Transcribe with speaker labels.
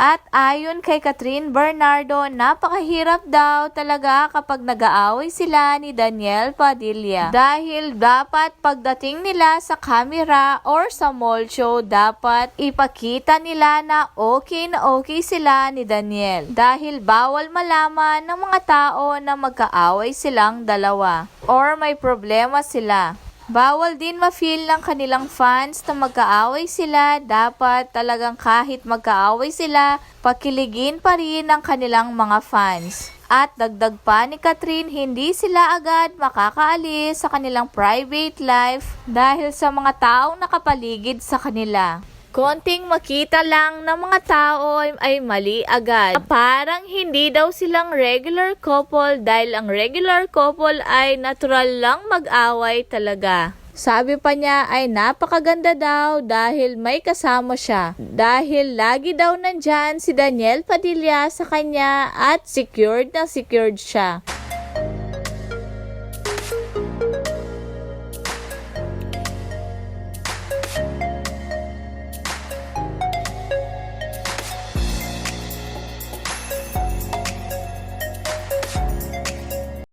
Speaker 1: At ayon kay Catherine Bernardo, napakahirap daw talaga kapag nag-aaway sila ni Daniel Padilla. Dahil dapat pagdating nila sa camera or sa mall show, dapat ipakita nila na okay na okay sila ni Daniel. Dahil bawal malaman ng mga tao na magkaaway silang dalawa or may problema sila. Bawal din ma-feel ng kanilang fans na magkaaway sila. Dapat talagang kahit magkaaway sila, pakiligin pa rin ng kanilang mga fans. At dagdag pa ni Catherine, hindi sila agad makakaalis sa kanilang private life dahil sa mga taong nakapaligid sa kanila. Konting makita lang ng mga tao ay, mali agad. Parang hindi daw silang regular couple dahil ang regular couple ay natural lang mag-away talaga. Sabi pa niya ay napakaganda daw dahil may kasama siya. Dahil lagi daw nandyan si Daniel Padilla sa kanya at secured na secured siya.